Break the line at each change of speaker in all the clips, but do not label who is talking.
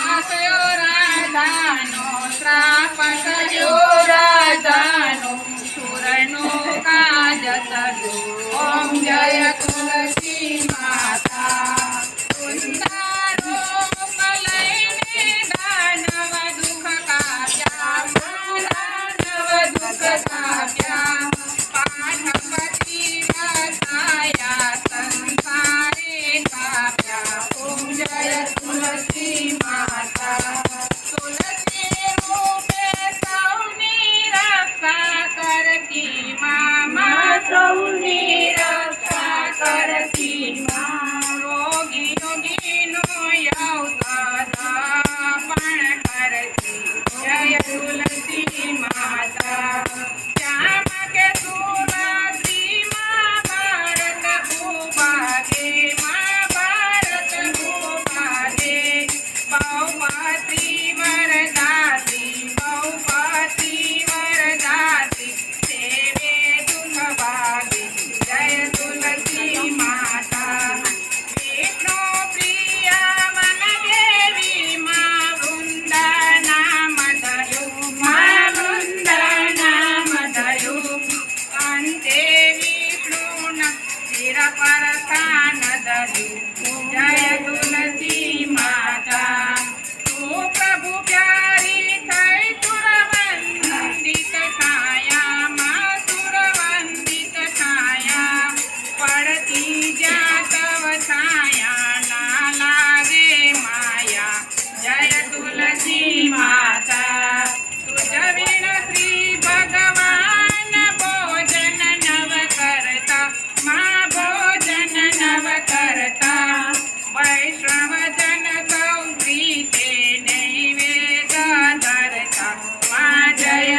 હસ્યો રાધાનો શ્રાપ હસ્યો રાધાનો ઓમ જય તુલસી મા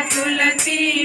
Abdullah Ji.